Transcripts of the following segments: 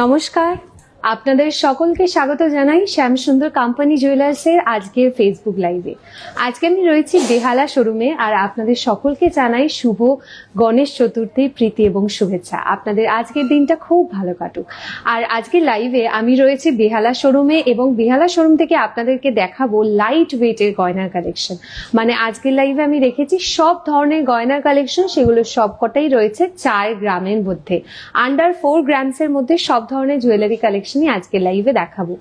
নমস্কার। আপনাদের সকলকে স্বাগত জানাই শ্যামসুন্দর কোম্পানি জুয়েলার্সের আজকের ফেসবুক লাইভে আজকে আমি রয়েছি বেহালা শোরুমে আর আপনাদের সকলকে জানাই শুভ গণেশ চতুর্থীর প্রীতি এবং শুভেচ্ছা। আপনাদের আজকের দিনটা খুব ভালো কাটুক। আর আজকের লাইভে আমি রয়েছি বেহালা শোরুমে এবং বেহালা শোরুম থেকে আপনাদেরকে দেখাবো লাইট ওয়েটের গয়নার কালেকশন মানে আজকের লাইভে আমি রেখেছি সব ধরনের গয়নার কালেকশন সেগুলো সবকটাই রয়েছে চার গ্রামের মধ্যে। আন্ডার ফোর গ্রামসের মধ্যে সব ধরনের জুয়েলারি কালেকশনই আজকে লাইভে দেখাবো।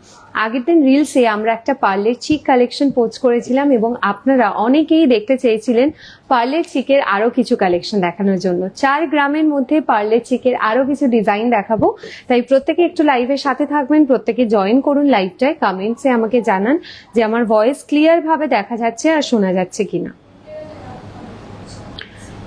আগের দিন রিলসে আমরা একটা পার্লের চিক কালেকশন পোস্ট করেছিলাম এবং আপনারা অনেকেই দেখতে চেয়েছিলেন পার্লের চিকের আরও কিছু কালেকশন দেখানোর জন্য। চার গ্রামের মধ্যে পার্লের চিকের আরও কিছু ডিজাইন দেখাবো। তাই প্রত্যেকে একটু লাইভের সাথে থাকবেন, প্রত্যেকে জয়েন করুন লাইভটায় কমেন্টসে আমাকে জানান যে আমার ভয়েস ক্লিয়ার ভাবে দেখা যাচ্ছে আর শোনা যাচ্ছে কিনা।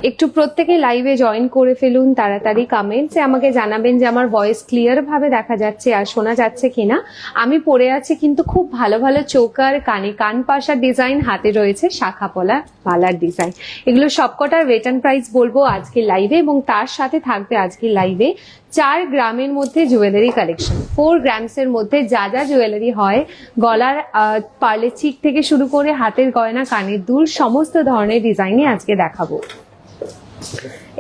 একটু প্রত্যেকে লাইভে জয়েন করে ফেলুন, তাড়াতাড়ি কমেন্টসে আমাকে জানাবেন যে আমার ভয়েস ক্লিয়ার ভাবে দেখা যাচ্ছে আর শোনা যাচ্ছে কিনা। আমি পরে আছি কিন্তু খুব ভালো ভালো চৌকার, কানে কান পাশার ডিজাইন হাতে রয়েছে শাখা পলা, মালার ডিজাইন এগুলো সবকটার অ্যান্ড প্রাইস বলব আজকে লাইভে এবং তার সাথে থাকবে আজকে লাইভে চার গ্রামের মধ্যে জুয়েলারি কালেকশন ফোর গ্রামসের মধ্যে যা যা জুয়েলারি হয়, গলার পার্লে চিক থেকে শুরু করে হাতের গয়না, কানের দুল, সমস্ত ধরনের ডিজাইনই আজকে দেখাবো।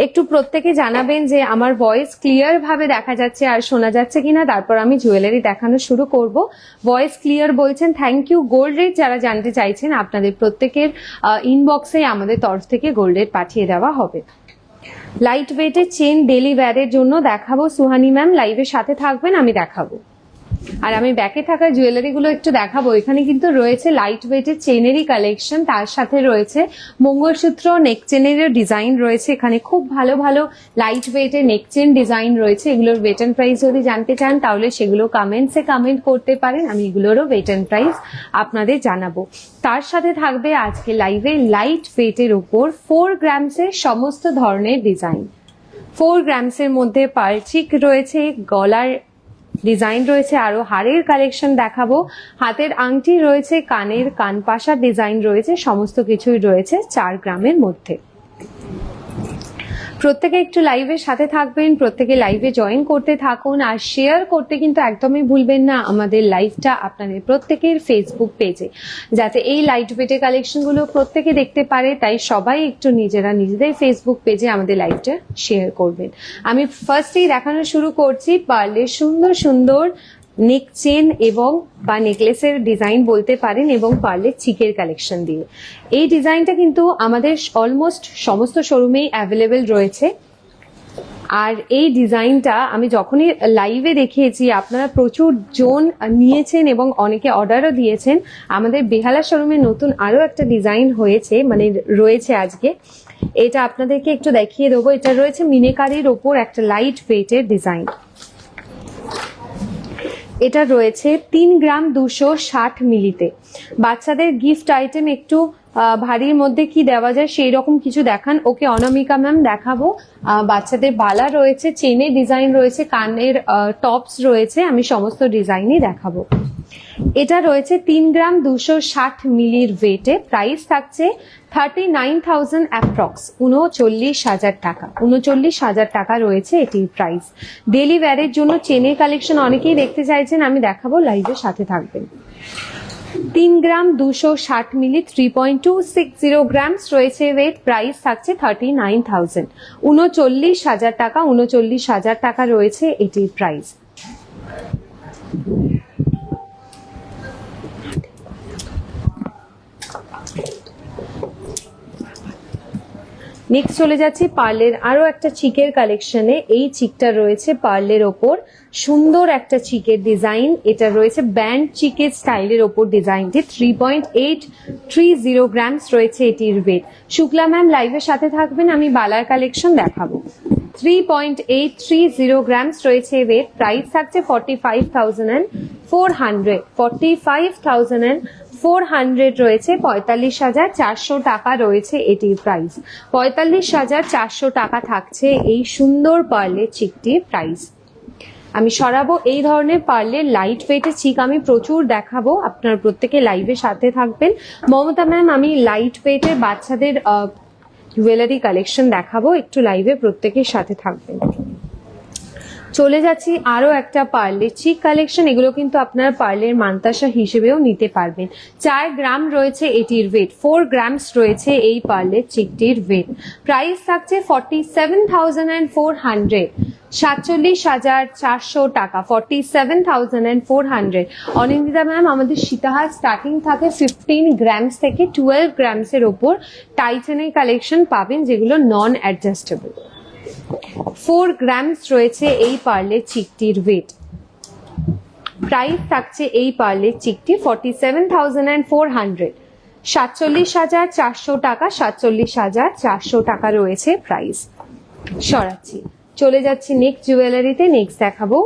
একটু প্রত্যেকে জানাবেন যে আমার ভয়েস ক্লিয়ার ভাবে দেখা যাচ্ছে আর শোনা যাচ্ছে কিনা, তারপর আমি জুয়েলারি দেখানো শুরু করব। ভয়েস ক্লিয়ার বলছেন থ্যাংক ইউ গোল্ড রেট যারা জানতে চাইছেন, আপনাদের প্রত্যেকের ইনবক্সে আমাদের তরফ থেকে গোল্ড রেট পাঠিয়ে দেওয়া হবে। লাইট ওয়েটের চেন ডেলি জন্য দেখাবো। সুহানি ম্যাম লাইভের সাথে থাকবেন, আমি দেখাবো। আর আমি ব্যাকে থাকা জুয়েলারি গুলো একটু দেখাবো। এখানে কিন্তু রয়েছে লাইট ওয়েটের চেনেরই কালেকশন তার সাথে রয়েছে মঙ্গলসূত্র নেক চেনেরও ডিজাইন রয়েছে। এখানে খুব ভালো ভালো লাইট ওয়েটের নেক চেন ডিজাইন রয়েছে। এগুলোর ওয়েট অ্যান্ড প্রাইস যদি জানতে চান, তাহলে সেগুলো কমেন্টসে কমেন্ট করতে পারেন। আমি এগুলোরও ওয়েট অ্যান্ড প্রাইস আপনাদের জানাব। তার সাথে থাকবে আজকে লাইভে লাইট ওয়েটের উপর ফোর গ্রামসের সমস্ত ধরনের ডিজাইন ফোর গ্রামসের মধ্যে পার্চিক রয়েছে গলার ডিজাইন রয়েছে, আরও হাড়ের কালেকশন দেখাবো। হাতের আংটি রয়েছে, কানের কানপাশার ডিজাইন রয়েছে, সমস্ত কিছুই রয়েছে চার গ্রামের মধ্যে। প্রত্যেকে একটু লাইভের সাথে থাকবেন, প্রত্যেকে লাইভে জয়েন করতে থাকুন আর শেয়ার করতে কিন্তু একদমই ভুলবেন না আমাদের লাইভটা আপনাদের প্রত্যেকের ফেসবুক পেজে যাতে এই লাইট ওয়েটের কালেকশনগুলো প্রত্যেকে দেখতে পারে, তাই সবাই একটু নিজেরা নিজেদের ফেসবুক পেজে আমাদের লাইভটা শেয়ার করবেন। আমি ফার্স্টেই দেখানো শুরু করছি, পারলে সুন্দর সুন্দর নেক চেন এবং বা নেকলেসের ডিজাইন বলতে পারেন এবং পারলে চিকের কালেকশন দিয়ে। এই ডিজাইনটা কিন্তু আমাদের অলমোস্ট সমস্ত শোরুমেই অ্যাভেলেবেল রয়েছে। আর এই ডিজাইনটা আমি যখনই লাইভে দেখিয়েছি, আপনারা প্রচুর জন নিয়েছেন এবং অনেকে অর্ডারও দিয়েছেন। আমাদের বেহালা শোরুমে নতুন আরও একটা ডিজাইন হয়েছে মানে রয়েছে আজকে। এটা আপনাদেরকে একটু দেখিয়ে দেবো। এটা রয়েছে মিনেকারির ওপর একটা লাইট ওয়েটের ডিজাইন এটা রয়েছে তিন গ্রাম দুশো ষাট মিলিতে। বাচ্চাদের গিফট আইটেম একটু ভারীর মধ্যে কি দেওয়া যায় সেই রকম কিছু দেখান। ওকে অনামিকা ম্যাম দেখাবো। বাচ্চাদের বালা রয়েছে চেনের ডিজাইন রয়েছে, কানের টপস রয়েছে, আমি সমস্ত ডিজাইনই দেখাবো। এটা রয়েছে তিন গ্রাম দুশো ষাট মিলির ওয়েটে প্রাইস থাকছে থার্টি নাইন থাউজেন্ড অ্যাপ্রক্স উনচল্লিশ হাজার টাকা। উনচল্লিশ হাজার টাকা রয়েছে এটির প্রাইস ডেলি ওয়্যারের জন্য চেনের কালেকশন অনেকেই দেখতে চাইছেন, আমি দেখাবো লাইভের সাথে থাকবেন। তিন গ্রাম দুশো ষাট milli three point two six zero grams রয়েছে। ওয়েট প্রাইস থাকছে থার্টি নাইন থাউজেন্ড উনচল্লিশ হাজার টাকা, উনচল্লিশ হাজার টাকা রয়েছে এটির প্রাইস নেক্সট চলে যাচ্ছি পার্লের আরও একটা চিকের কালেকশনে এই চিকটা রয়েছে পার্লের ওপর। সুন্দর একটা চিকের ডিজাইন এটা রয়েছে ব্যান্ড চিকের স্টাইলের ওপর ডিজাইনটি। Three point eight three zero grams রয়েছে এটির ওয়েট শুক্লা ম্যাম লাইভের সাথে থাকবেন। আমি বালার কালেকশন দেখাবো। Three point eight three zero grams রয়েছে ওয়েট প্রাইস থাকছে forty five thousand and four hundred forty five thousand and four hundred রয়েছে, পঁয়তাল্লিশ হাজার চারশো টাকা রয়েছে এটির প্রাইস। পঁয়তাল্লিশ হাজার চারশো টাকা থাকছে এই সুন্দর পার্লের চিকটির প্রাইস। আমি সরাবো এই ধরনের পার্লের লাইট ওয়েটের চিক আমি প্রচুর দেখাবো, আপনারা প্রত্যেকে লাইভের সাথে থাকবেন। মমতা ম্যাম, আমি লাইট ওয়েটের বাচ্চাদের জুয়েলারি কালেকশন দেখাবো, একটু লাইভে প্রত্যেকের সাথে থাকবেন। চলে যাচ্ছি আরও একটা পার্লের চিক কালেকশন এগুলো কিন্তু আপনার পার্লের মান্তাসা হিসেবেও নিতে পারবেন। চার গ্রাম রয়েছে এটির ওয়েট ফোর গ্রামস রয়েছে এই পার্লের চিকটির ওয়েট প্রাইস থাকছে forty seven thousand and four hundred সাতচল্লিশ হাজার চারশো টাকা forty seven thousand and four hundred Anindita ma'am আমাদের সীতাহার স্টার্টিং থাকে ফিফটিন গ্রামস থেকে টুয়েলভ গ্রামসের ওপর টাইটানের কালেকশন পাবেন, যেগুলো নন অ্যাডজাস্টেবল ফোর গ্রামস রয়েছে এই পার্লের চিকটির ওয়েট প্রাইস থাকছে এই পার্লের চিকটি forty seven thousand and four hundred সাতচল্লিশ হাজার চারশো টাকা, সাতচল্লিশ হাজার চারশো টাকা রয়েছে প্রাইস সরাচ্ছি। চলে যাচ্ছি নেক্সট জুয়েলারিতে নেক্সট দেখাবো।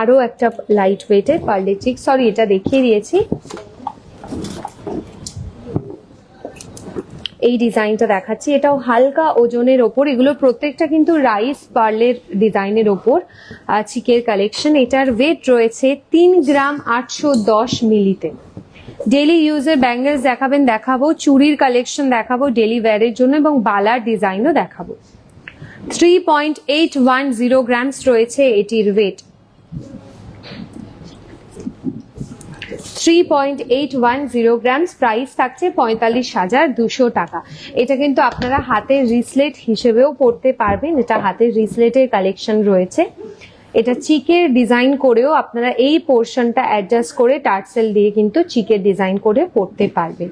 আরও একটা লাইট ওয়েটের পার্লে চিক সরি এটা দেখিয়ে দিয়েছি। এই ডিজাইনটা দেখাচ্ছি। এটাও হালকা ওজনের ওপর। এগুলো প্রত্যেকটা কিন্তু রাইস পার্লের ডিজাইনের ওপর চিকের কালেকশন। এটার ওয়েট রয়েছে তিন গ্রাম আটশো দশ মিলিতে। ডেলি ইউজের ব্যাঙ্গেলস দেখাবেন, দেখাবো। চুড়ির কালেকশন দেখাবো ডেলি ওয়্যারের জন্য এবং বালার ডিজাইনও দেখাবো। Three point eight one zero grams রয়েছে এটির weight three point eight one zero grams price থাকছে পঁয়তাল্লিশ হাজার দুশো টাকা। এটা কিন্তু আপনারা হাতের রিসলেট হিসেবেও পড়তে পারবেন। এটা হাতের রিসলেটের কালেকশন রয়েছে। এটা চিকের ডিজাইন করেও আপনারা এই পোর্শনটা অ্যাডজাস্ট করে টার্সেল দিয়ে কিন্তু চিকের ডিজাইন করে পড়তে পারবেন।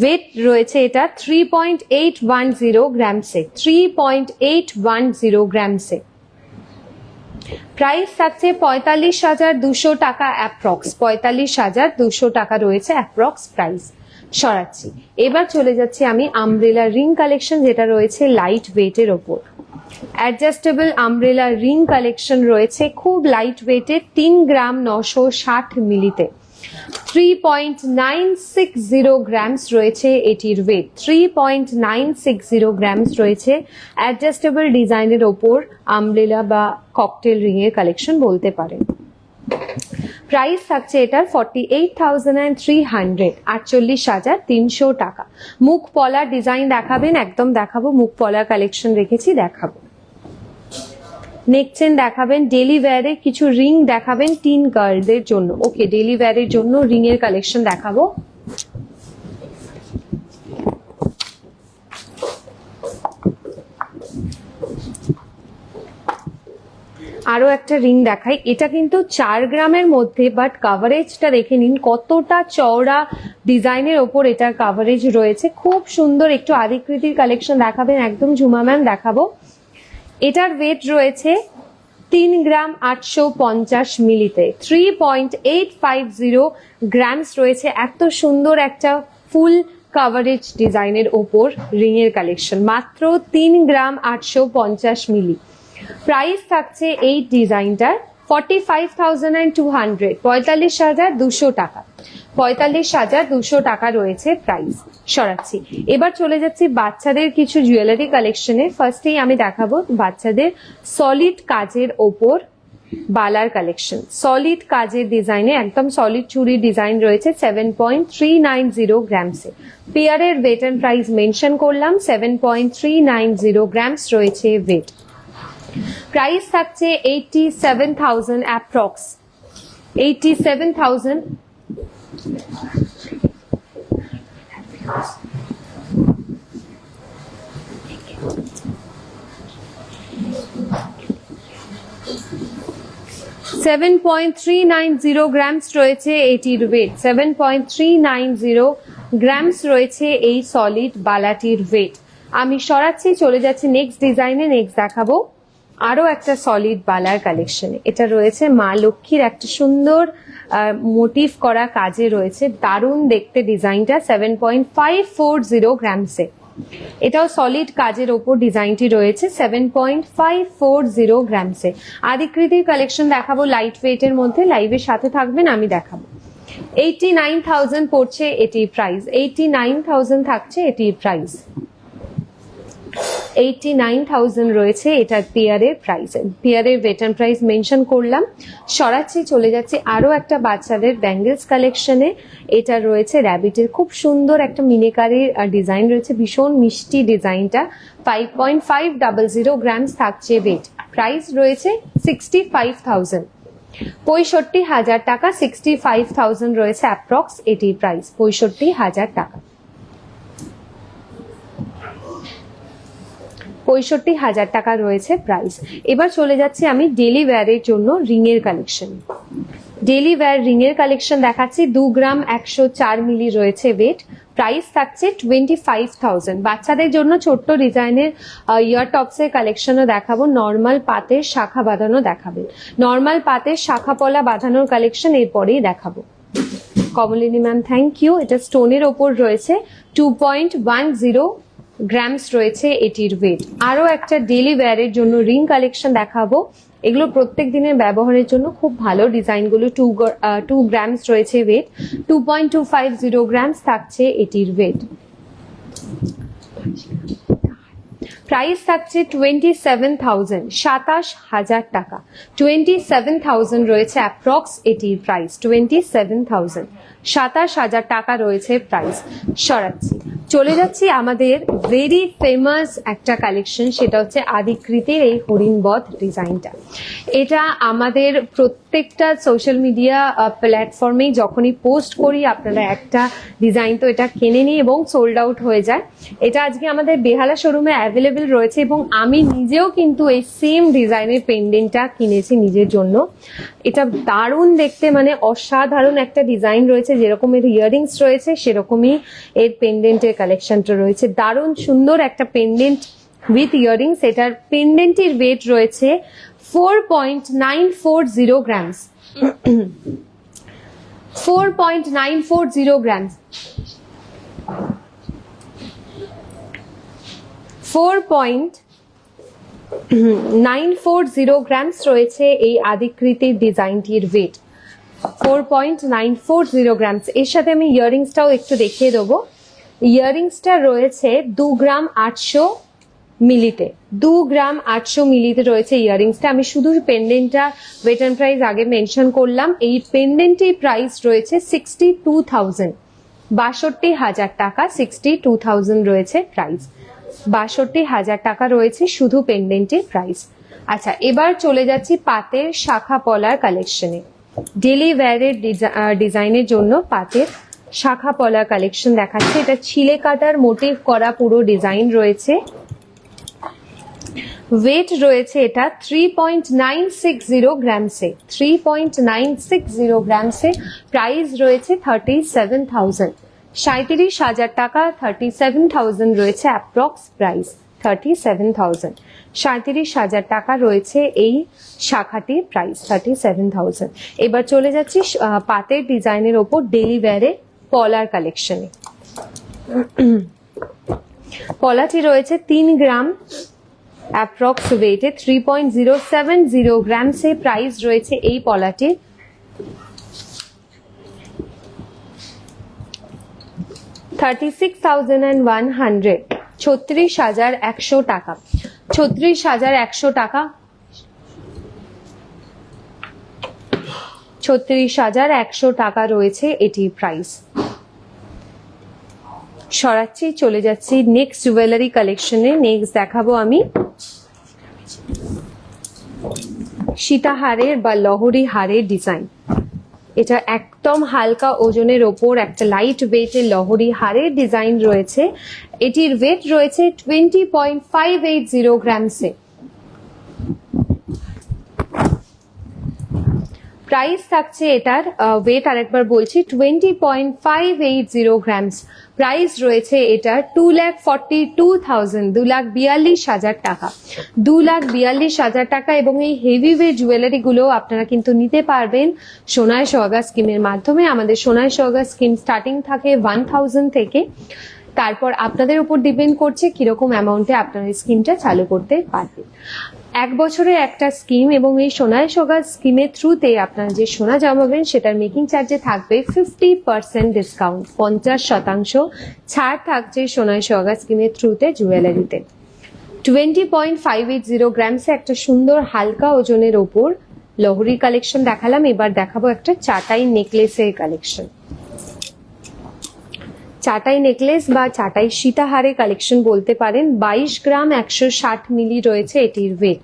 ওয়েট রয়েছে এটা three point eight one zero গ্রামসে three point eight one zero গ্রামসে price থাকছে পঁয়তাল্লিশ হাজার দুশো টাকা অ্যাপ্রক্স। পঁয়তাল্লিশ হাজার দুশো টাকা রয়েছে অ্যাপ্রক্স প্রাইস। সরাচ্ছি। এবার চলে যাচ্ছি আমি আমব্রেলা রিং কালেকশন যেটা রয়েছে লাইট ওয়েটের ওপর। অ্যাডজাস্টেবল আমব্রেলা রিং কালেকশন রয়েছে খুব লাইট ওয়েটের তিন গ্রাম নশো ষাট মিলিতে। Three point nine six zero grams রয়েছে এটির weight three point nine six zero grams রয়েছে। অ্যাডজাস্টেবল ডিজাইনের ওপর আমব্রেলা বা ককটেল রিং এর কালেকশন বলতে পারেন। প্রাইস থাকছে এটার forty eight thousand and three hundred আটচল্লিশ হাজার তিনশো টাকা। মুখ পলার ডিজাইন দেখাবেন, একদম দেখাবো, মুখ পলার কালেকশন রেখেছি, দেখাবো। নেক চেন দেখাবেন ডেলি ওয়্যারে কিছু রিং দেখাবেন টিন গার্লদের জন্য। ওকে ডেলি ওয়্যারের জন্য রিং এর কালেকশন দেখাবো। আরও একটা রিং দেখাই। এটা কিন্তু চার গ্রামের মধ্যে বাট কাভারেজটা দেখে নিন, কতটা চওড়া ডিজাইনের ওপর এটার কাভারেজ রয়েছে। খুব সুন্দর, একটু আদিকৃতির কালেকশন দেখাবেন, একদম ঝুমা ম্যাম দেখাবো। এটার ওয়েট রয়েছে তিন গ্রাম আটশো পঞ্চাশ মিলিতে। Three point eight five zero grams রয়েছে। এত সুন্দর একটা ফুল কাভারেজ ডিজাইনের ওপর রিংয়ের কালেকশন মাত্র তিন গ্রাম আটশো পঞ্চাশ মিলি। প্রাইস থাকছে এই ডিজাইনটার forty five thousand and two hundred পঁয়তাল্লিশ হাজার দুশো টাকা। পঁয়তাল্লিশ হাজার দুশো টাকা রয়েছে প্রাইস সরাচ্ছি। এবার চলে যাচ্ছি বাচ্চাদের কিছু জুয়েলারি কালেকশনে ফার্স্টেই আমি দেখাবো বাচ্চাদের সলিড কাজের ওপর বালার কালেকশন সলিড কাজের ডিজাইনে একদম সলিড চুরি ডিজাইন রয়েছে seven point three nine zero গ্রামসে পেয়ারের ওয়েট অ্যান্ড প্রাইস মেনশন করলাম seven point three nine zero grams রয়েছে ওয়েট প্রাইস থাকছে eighty seven thousand approx eighty seven thousand seven point three nine zero grams রয়েছে এটির weight seven point three nine zero grams রয়েছে এই solid বালাটির wait আমি সরাচ্ছি, চলে যাচ্ছি নেক্সট ডিজাইনে নেক্সট দেখাবো। আরও একটা সলিড বালার কালেকশনে এটা রয়েছে মা লক্ষ্মীর একটা সুন্দর মোটিভ করা কাজে রয়েছে। দারুণ দেখতে ডিজাইনটা seven point five four zero গ্রামসে এটাও সলিড কাজের ওপর ডিজাইনটি রয়েছে seven point five four zero গ্রামসে আদিকৃতির কালেকশন দেখাবো লাইট ওয়েটের মধ্যে লাইভের সাথে থাকবেন, আমি দেখাবো। এইটি নাইন থাউজেন্ড পড়ছে এটির প্রাইস এইটি নাইন থাউজেন্ড থাকছে এটির প্রাইস এইটটি নাইন থাউজেন্ড রয়েছে এটার পেয়ারের প্রাইস পেয়ারের বেটার প্রাইস মেনশন করলাম। সরাচ্ছি, চলে যাচ্ছে আরও একটা বাচ্চাদের ব্যাঙ্গেলস কালেকশনে এটা রয়েছে র্যাবিটের খুব সুন্দর একটা মিনেকারির ডিজাইন রয়েছে। ভীষণ মিষ্টি ডিজাইনটা। Five point five double zero grams থাকছে ওয়েট প্রাইস রয়েছে সিক্সটি ফাইভ থাউজেন্ড পঁয়ষট্টি হাজার টাকা সিক্সটি ফাইভ থাউজেন্ড রয়েছে অ্যাপ্রক্স এটির প্রাইস পঁয়ষট্টি হাজার টাকা। পঁয়ষট্টি হাজার টাকা রয়েছে প্রাইস এবার চলে যাচ্ছি আমি ডেলি ওয়্যারের জন্য রিংয়ের কালেকশন ডেলি ওয়্যার রিংয়ের কালেকশন দেখাচ্ছি, দু গ্রাম একশো চার মিলি রয়েছে ওয়েট প্রাইস থাকছে টোয়েন্টি ফাইভ থাউজেন্ড বাচ্চাদের জন্য ছোট্ট ডিজাইনের ইয়ার টপসের কালেকশনও দেখাবো। নর্মাল পাতের শাখা বাঁধানো দেখাবেন নর্মাল পাতের শাখা পলা বাঁধানোর কালেকশন এরপরেই দেখাবো। কমলিনী ম্যাম থ্যাংক ইউ এটা স্টোনের ওপর রয়েছে। Two point one zero grams রয়েছে এটির ওয়েট আরও একটা ডেলি ওয়্যারের জন্য রিং কালেকশন দেখাবো। এগুলো প্রত্যেক দিনের ব্যবহারের জন্য খুব ভালো ডিজাইনগুলো। টু টু গ্রামস রয়েছে weight two point two five zero grams থাকছে এটির ওয়েট প্রাইস থাকছে টোয়েন্টি সেভেন থাউজেন্ড সাতাশ হাজার টাকা। টোয়েন্টি সেভেন থাউজেন্ড রয়েছে অ্যাপ্রক্স এটির প্রাইস টোয়েন্টি সেভেন থাউজেন্ড সাতাশ হাজার টাকা রয়েছে প্রাইস সরাচ্ছি। চলে যাচ্ছি আমাদের ভেরি ফেমাস একটা কালেকশন সেটা হচ্ছে আদিকৃতির এই হরিণবধ ডিজাইনটা এটা আমাদের প্রত্যেকটা সোশ্যাল মিডিয়া প্ল্যাটফর্মেই যখনই পোস্ট করি, আপনারা একটা ডিজাইন তো এটা কিনে নিই এবং সোল্ড আউট হয়ে যায়। এটা আজকে আমাদের বেহালা শোরুমে অ্যাভেলেবেল রয়েছে এবং আমি নিজেও কিন্তু এই সেম ডিজাইনের পেন্ডেন্টটা কিনেছি নিজের জন্য। এটা দারুণ দেখতে মানে অসাধারণ একটা ডিজাইন রয়েছে, যেরকম এর ইয়ারিংস রয়েছে, সেরকমই এর পেন্ডেন্টের কালেকশনটা রয়েছে। দারুণ সুন্দর একটা পেন্ডেন্ট উইথ ইয়ারিংস এটার পেন্ডেন্টের ওয়েট রয়েছে four point nine four zero grams four point nine four zero grams four point nine four zero grams রয়েছে এই আদিকৃতির ডিজাইনটির weight four point nine four zero grams এর সাথে আমি ইয়ারিংসটাও একটু দেখিয়ে দেবো। ইয়ারিংসটা রয়েছে দু গ্রাম আটশো মিলিতে। দু গ্রাম আটশো মিলিতে রয়েছে ইয়ারিংসটা আমি শুধু পেন্ডেন্টটা ওয়েট অ্যান্ড প্রাইস আগে মেনশন করলাম। এই পেন্ডেন্টের প্রাইস রয়েছে সিক্সটি টু থাউজেন্ড বাষট্টি হাজার টাকা সিক্সটি টু থাউজেন্ড রয়েছে প্রাইস বাষট্টি হাজার টাকা রয়েছে শুধু পেন্ডেন্টের প্রাইস আচ্ছা এবার চলে যাচ্ছি পাতের শাখা পলার কালেকশনে ডেলি ওয়্যারের ডিজাইনের জন্য পাতের শাখা পলার কালেকশন দেখাচ্ছে। এটা ছিলে কাটার মোটিভ করা পুরো ডিজাইন রয়েছে। ওয়েট রয়েছে এটা three point nine six zero গ্রামসে three point nine six zero গ্রামসে price রয়েছে থার্টি সেভেন থাউজেন্ড সাঁত্রিশ হাজার টাকা থার্টি সেভেন থাউজেন্ড রয়েছে approx price thirty seven thousand সাঁত্রিশ হাজার টাকা রয়েছে এই শাখাটির প্রাইস থার্টি সেভেন থাউজেন্ড এবার চলে যাচ্ছি পাতের ডিজাইনের ওপর ডেলি ওয়্যারে পলার কালেকশনে পলাটি রয়েছে তিন gram approx ওয়েটে three point zero seven zero গ্রামসে price রয়েছে এই পলাটির। Thirty six thousand and one hundred ছত্রিশ হাজার একশো টাকা। ছত্রিশ হাজার একশো টাকা। ছত্রিশ হাজার একশো টাকা রয়েছে এটির প্রাইস সরাচ্ছি, চলে যাচ্ছি নেক্সট জুয়েলারি কালেকশনে নেক্সট দেখাবো আমি। সীতাহারের বা লহরি হারের ডিজাইন এটা একদম হালকা ওজনের ওপর একটা লাইট ওয়েটের লহরি হারের ডিজাইন রয়েছে। এটির ওয়েট রয়েছে twenty point five eight zero গ্রামসে price থাকছে এটার ওয়েট আরেকবার বলছি twenty point five eight zero grams price রয়েছে এটার two lakh forty two thousand দু লাখ বিয়াল্লিশ হাজার টাকা। দু লাখ বিয়াল্লিশ হাজার টাকা এবং এই হেভি ওয়েট জুয়েলারিগুলো আপনারা কিন্তু নিতে পারবেন সোনায় সোহাগা স্কিমের মাধ্যমে। আমাদের সোনায় সোহাগা স্কিম স্টার্টিং থাকে ওয়ান থাউজেন্ড থেকে। তারপর আপনাদের উপর ডিপেন্ড করছে কীরকম অ্যামাউন্টে আপনারা স্কিমটা চালু করতে পারবেন। এক বছরের একটা স্কিম এবং এই সোনায় সোগা স্কিমের থ্রুতে আপনারা যে সোনা জমাবেন, সেটার মেকিং চার্জে থাকবে ফিফটি পার্সেন্ট ডিসকাউন্ট পঞ্চাশ শতাংশ ছাড় থাকছে সোনায় সোগা স্কিমের থ্রুতে জুয়েলারিতে twenty point five eight zero গ্রামসে একটা সুন্দর হালকা ওজনের ওপর লহরি কালেকশন দেখালাম, এবার দেখাবো একটা চাটাই নেকলেসের কালেকশন চাটাই নেকলেস বা চাটাই সীতাহারে কালেকশন বলতে পারেন, বাইশ গ্রাম একশো ষাট মিলি রয়েছে এটির ওয়েট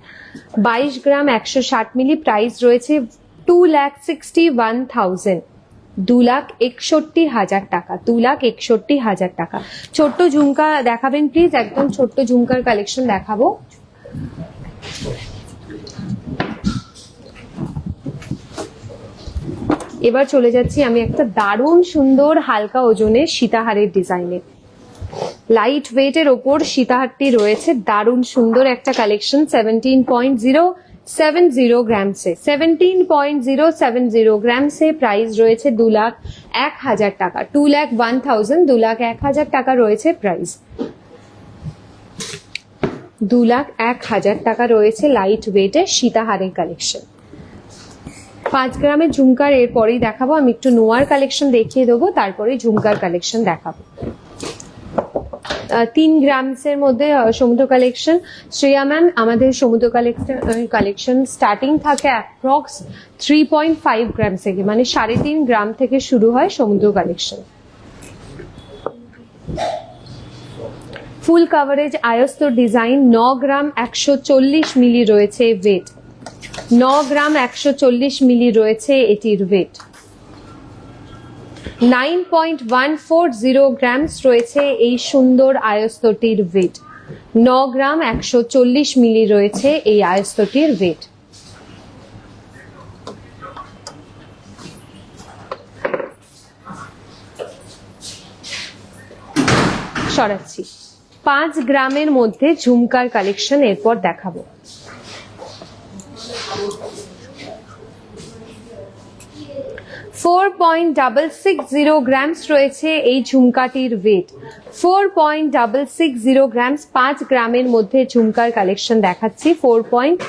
বাইশ গ্রাম একশো ষাট মিলি প্রাইস রয়েছে two lakh sixty one thousand দু লাখ একষট্টি হাজার টাকা দু লাখ একষট্টি হাজার টাকা। ছোট্ট ঝুমকা দেখাবেন প্লিজ একদম ছোট্ট ঝুমকার কালেকশন দেখাবো। এবার চলে যাচ্ছি আমি একটা দারুণ সুন্দর হালকা ওজনের সীতাহারের ডিজাইনে। লাইট ওয়েটের ওপর সীতাহারটি রয়েছে দারুণ সুন্দর একটা collection seventeen point zero seven zero গ্রামসে seventeen point zero seven zero গ্রামসে price রয়েছে দু লাখ এক হাজার টাকা। টু লাখ ওয়ান থাউজেন্ড দু লাখ এক হাজার টাকা রয়েছে প্রাইস দু লাখ এক হাজার টাকা রয়েছে লাইট ওয়েটের সীতাহারের কালেকশন পাঁচ গ্রামের ঝুমকার এরপরেই দেখাবো। আমি একটু নোয়ার কালেকশন দেখিয়ে দেবো তারপরে ঝুমকার কালেকশন দেখাবো। তিন গ্রামসের মধ্যে সমুদ্র কালেকশন শ্রেয়া ম্যাম আমাদের সমুদ্র কালেকশন কালেকশন স্টার্টিং থাকে approx three point five gram থেকে মানে সাড়ে তিন গ্রাম থেকে শুরু হয় সমুদ্র কালেকশন ফুল কাভারেজ আয়স্ত ডিজাইন ন গ্রাম একশো চল্লিশ মিলি রয়েছে ওয়েট ন গ্রাম একশো চল্লিশ মিলি রয়েছে এটির weight nine point one four zero grams রয়েছে এই সুন্দর আয়স্তটির ওয়েট ন গ্রাম একশো চল্লিশ মিলি রয়েছে এই আয়স্তটির ওয়েট সরাচ্ছি। পাঁচ গ্রামের মধ্যে ঝুমকার কালেকশন এরপর দেখাবো। Four point double six zero grams রয়েছে এই ঝুমকাটির weight four point double six zero grams পাঁচ গ্রামের মধ্যে ঝুমকার কালেকশন দেখাচ্ছি। Four point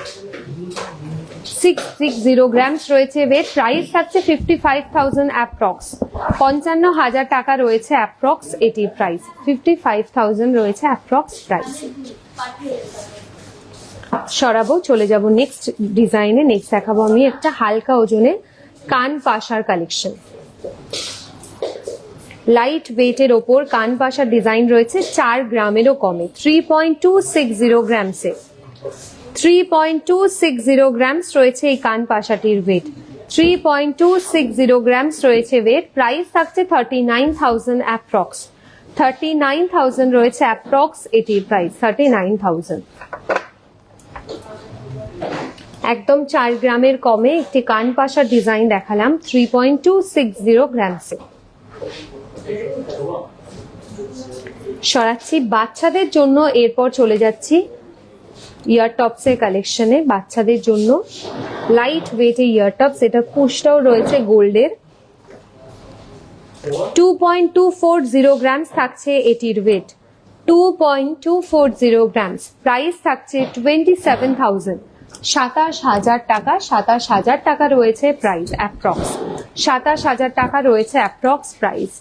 six six zero grams রয়েছে ওয়েট প্রাইস থাকছে ফিফটি ফাইভ থাউজেন্ড অ্যাপ্রক্স পঞ্চান্ন হাজার টাকা রয়েছে অ্যাপ্রক্স এটির প্রাইস ফিফটি ফাইভ থাউজেন্ড রয়েছে অ্যাপ্রক্স প্রাইস সরাবো, চলে যাব নেক্সট ডিজাইনে নেক্সট দেখাবো আমি একটা হালকা ওজনের কান পাশার কালেকশন লাইট ওয়েটের ওপর কান পাশার ডিজাইন রয়েছে চার গ্রামেরও কমে। Three point two six zero গ্রামসে three point two six zero grams রয়েছে এই কান পাশাটির weight three point two six zero grams রয়েছে ওয়েট প্রাইস থাকছে thirty nine thousand approx thirty nine thousand রয়েছে অ্যাপ্রক্স এটির প্রাইস থার্টি নাইন থাউজেন্ড একদম চার গ্রামের কমে একটি কান পাশার ডিজাইন দেখালাম three point two six zero গ্রামসে সরাচ্ছি, বাচ্চাদের জন্য এরপর চলে যাচ্ছি ইয়ার টপসের কালেকশনে বাচ্চাদের জন্য। লাইট ওয়েট ওয়েটে ইয়ার টপস এটা কুশটাও রয়েছে গোল্ডের। Two point two four zero grams থাকছে এটির weight two point two four zero grams price থাকছে টোয়েন্টি সেভেন থাউজেন্ড সাতাশ হাজার টাকা, সাতাশ হাজার টাকা রয়েছে প্রাইস অ্যাপ্রক্স সাতাশ হাজার টাকা রয়েছে অ্যাপ্রক্স প্রাইস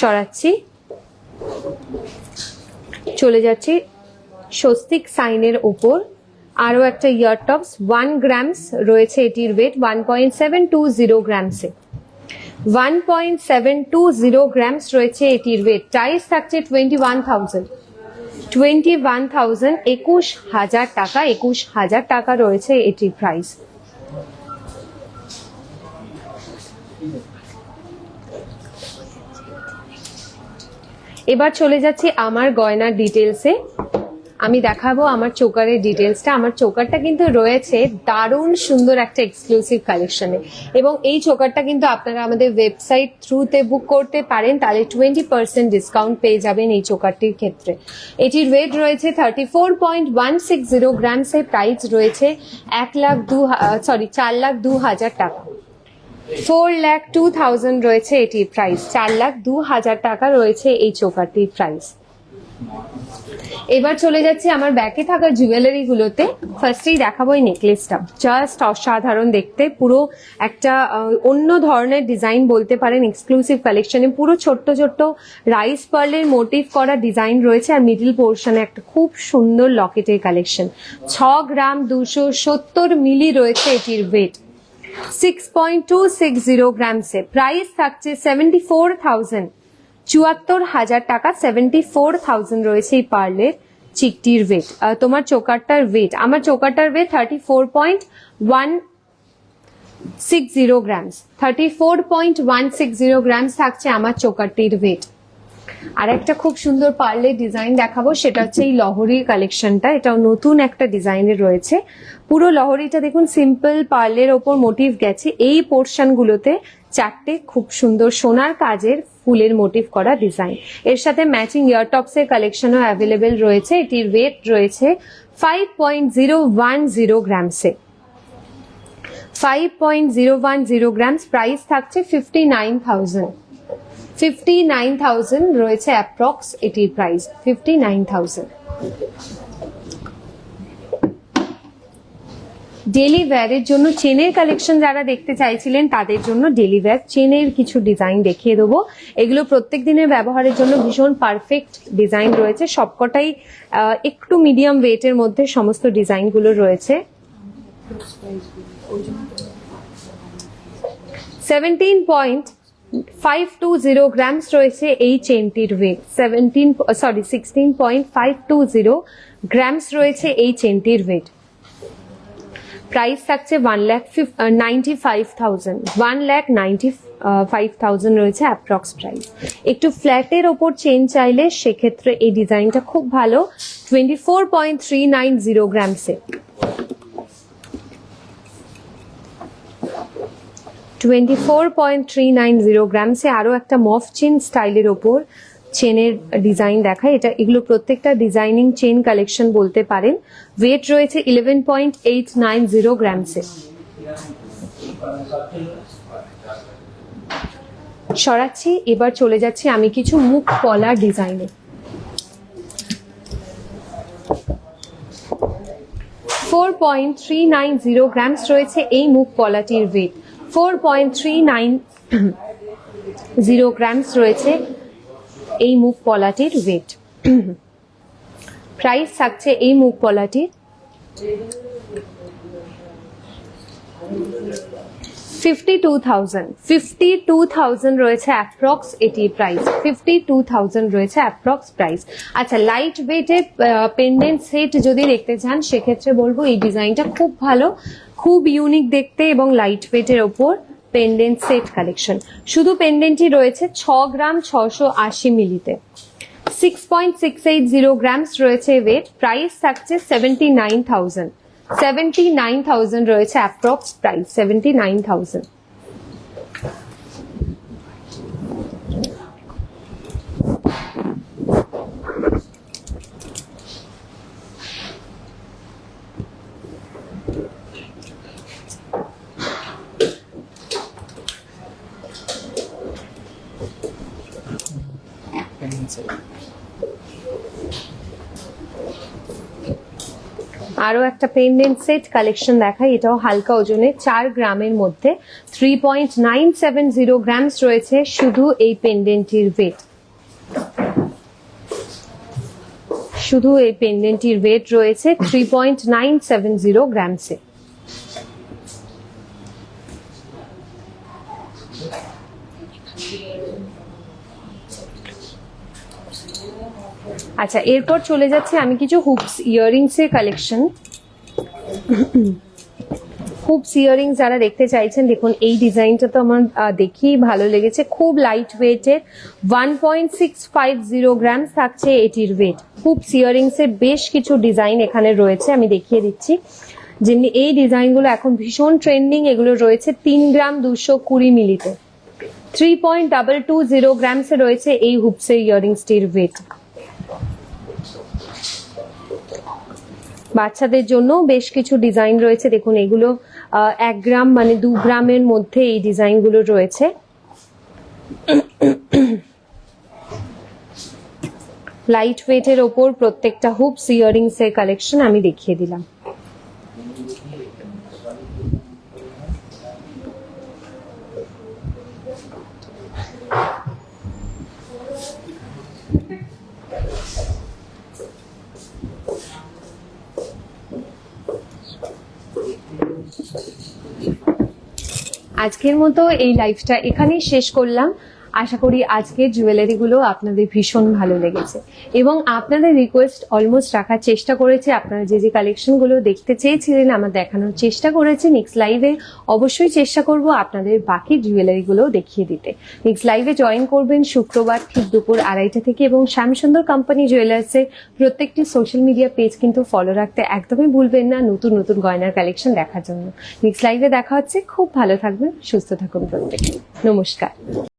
সরাচ্ছি। চলে যাচ্ছি স্বস্তিক সাইনের ওপর। আরও একটা ইয়ার টপস ওয়ান গ্রামস রয়েছে এটির weight one point seven two zero গ্রামসে one point seven two zero grams রয়েছে এটির ওয়েট প্রাইস থাকছে twenty one thousand twenty one thousand একুশ হাজার টাকা, একুশ হাজার টাকা রয়েছে এটির প্রাইস এবার চলে যাচ্ছি আমার গয়নার ডিটেলসে আমি দেখাবো আমার চোকারের ডিটেলসটা আমার চোকারটা কিন্তু রয়েছে দারুণ সুন্দর একটা এক্সক্লুসিভ কালেকশনে এবং এই চোকারটা কিন্তু আপনারা আমাদের ওয়েবসাইট থ্রুতে বুক করতে পারেন, তাহলে টোয়েন্টি পার্সেন্ট ডিসকাউন্ট পেয়ে যাবেন এই চোকারটির ক্ষেত্রে। এটির ওয়েট রয়েছে thirty four point one six zero গ্রামসের price রয়েছে এক লাখ দু সরি চার লাখ দু হাজার টাকা। ফোর লাখ টু থাউজেন্ড রয়েছে এটির প্রাইস চার লাখ দু হাজার টাকা রয়েছে এই চোকারটির প্রাইস এবার চলে যাচ্ছি আমার ব্যাকে থাকা জুয়েলারি গুলোতে। ফার্স্টেই দেখাবো এই নেকলেসটা জাস্ট অসাধারণ দেখতে। পুরো একটা অন্য ধরনের ডিজাইন বলতে পারেন এক্সক্লুসিভ কালেকশনে পুরো ছোট্ট ছোট্ট রাইস পার্লের মোটিভ করা ডিজাইন রয়েছে আর মিডিল পোর্শনে একটা খুব সুন্দর লকেটের কালেকশন ছ গ্রাম দুশো সত্তর মিলি রয়েছে এটির weight six point two six zero গ্রামসে price থাকছে সেভেন্টি ফোর থাউজেন্ড চুয়াত্তর হাজার টাকা সেভেন্টি ফোর থাউজেন্ড রয়েছে এই পার্লের চিকটির ওয়েট তোমার চোকারটার ওয়েট আমার চোকারটার weight thirty four point one six zero grams thirty four point one six zero grams থাকছে আমার চোকারটির ওয়েট আর একটা খুব সুন্দর পার্লের ডিজাইন দেখাবো, সেটা হচ্ছে এই লহরির কালেকশনটা এটাও নতুন একটা ডিজাইনের রয়েছে। পুরো লহরিটা দেখুন সিম্পল পার্লের ওপর মোটিভ গেছে। এই পোর্শন গুলোতে চারটে খুব সুন্দর সোনার কাজের ফুলের মোটিভ করা ডিজাইন এর সাথে ম্যাচিং ইয়ারটপস এর কালেকশনও অ্যাভেলেবেল রয়েছে। এটির ওয়েট রয়েছে five point zero one zero গ্রামসে five point zero one zero grams price থাকছে fifty nine thousand fifty nine thousand রয়েছে অ্যাপ্রক্স এটির price fifty nine thousand daily ওয়্যারের জন্য চেনের কালেকশন যারা দেখতে চাইছিলেন, তাদের জন্য ডেলি ওয়্যার চেনের কিছু ডিজাইন দেখিয়ে দেবো। এগুলো প্রত্যেক দিনের ব্যবহারের জন্য ভীষণ পারফেক্ট ডিজাইন রয়েছে। সবকটাই একটু মিডিয়াম ওয়েটের মধ্যে সমস্ত ডিজাইনগুলো রয়েছে। Seventeen point five two zero grams রয়েছে এই চেনটির weight seventeen sorry sixteen point five two zero grams রয়েছে এই চেনটির ওয়েট প্রাইস থাকছে one lakh ninety five thousand one lakh ninety five thousand রয়েছে অ্যাপ্রক্স প্রাইস একটু ফ্ল্যাটের ওপর চেন চাইলে সেক্ষেত্রে এই ডিজাইনটা খুব ভালো। Twenty four point three nine zero গ্রামসে twenty four point three nine zero গ্রামসে আরও একটা মফ চেন স্টাইলের ওপর। চেনের ডিজাইন দেখায়। এটা, এগুলো প্রত্যেকটা ডিজাইনিং চেন কালেকশন বলতে পারেন। ওয়েট রয়েছে eleven point eight nine zero গ্রামসে সরাচ্ছি, এবার চলে যাচ্ছি আমি কিছু মুখ পলা ডিজাইনে four point three nine zero grams রয়েছে এই মুখ পলাটির weight four point three nine zero grams রয়েছে এই মুখ পলাটির ওয়েট প্রাইস থাকছে এই মুখ পলাটির fifty two thousand fifty two thousand রয়েছে অ্যাপ্রক্স এটির প্রাইস ফিফটি টু থাউজেন্ড রয়েছে অ্যাপ্রক্স প্রাইস আচ্ছা লাইট ওয়েটের পেন্ডেন্ট সেট যদি দেখতে চান, সেক্ষেত্রে বলব এই ডিজাইনটা খুব ভালো, খুব ইউনিক দেখতে এবং লাইট ওয়েটের ওপর পেন্ডেন্ট সেট কালেকশন শুধু পেন্ডেন্টই রয়েছে ছ গ্রাম ছশো আশি মিলিতে। Six point six eight zero grams রয়েছে ওয়েট প্রাইস থাকছে seventy nine thousand seventy nine thousand রয়েছে approx price seventy nine thousand আরও একটা পেন্ডেন্ট সেট কালেকশন দেখাই, এটাও হালকা ওজনে চার গ্রামের মধ্যে। Three point nine seven zero grams রয়েছে শুধু এই পেন্ডেন্টটির ওয়েট শুধু এই পেন্ডেন্টটির ওয়েট রয়েছে three point nine seven zero গ্রামসে আচ্ছা এরপর চলে যাচ্ছে আমি কিছু হুপস ইয়াররিংস এর কালেকশন হুপস ইয়াররিংস যারা দেখতে চাইছেন, দেখুন, এই ডিজাইনটা তো আমার দেখেই ভালো লেগেছে। খুব লাইট ওয়েটের one point six five zero grams থাকছে এটির ওয়েট হুপস এর বেশ কিছু ডিজাইন এখানে রয়েছে, আমি দেখিয়ে দিচ্ছি। যেমনি এই ডিজাইনগুলো এখন ভীষণ ট্রেন্ডিং এগুলো রয়েছে তিন গ্রাম দুশো কুড়ি মিলিতে three point double two zero গ্রামসে রয়েছে এই হুপসের ইয়াররিংসটির ওয়েট বাচ্চাদের জন্য বেশ কিছু ডিজাইন রয়েছে। দেখুন, এগুলো এক গ্রাম মানে দু গ্রামের মধ্যে এই ডিজাইনগুলো রয়েছে। লাইট ওয়েটের ওপর প্রত্যেকটা হুপস ইয়ারিংসের কালেকশন আমি দেখিয়ে দিলাম। আজকের মতো এই লাইফটা এখানেই শেষ করলাম। আশা করি আজকের জুয়েলারিগুলো আপনাদের ভীষণ ভালো লেগেছে। এবং আপনাদের রিকোয়েস্ট অলমোস্ট রাখার চেষ্টা করেছে। আপনারা যে যে কালেকশনগুলো দেখতে চেয়েছিলেন, আমার দেখানোর চেষ্টা করেছে নেক্সট লাইভে অবশ্যই চেষ্টা করব আপনাদের বাকি জুয়েলারিগুলো দেখিয়ে দিতে। নেক্সট লাইভে জয়েন করবেন শুক্রবার ঠিক দুপুর আড়াইটা থেকে এবং শ্যামসুন্দর কোম্পানি জুয়েলার্সের প্রত্যেকটি সোশ্যাল মিডিয়া পেজ কিন্তু ফলো রাখতে একদমই ভুলবেন না নতুন নতুন গয়নার কালেকশন দেখার জন্য। নেক্সট লাইভে দেখা হচ্ছে। খুব ভালো থাকবেন, সুস্থ থাকুন প্রত্যেকে। নমস্কার।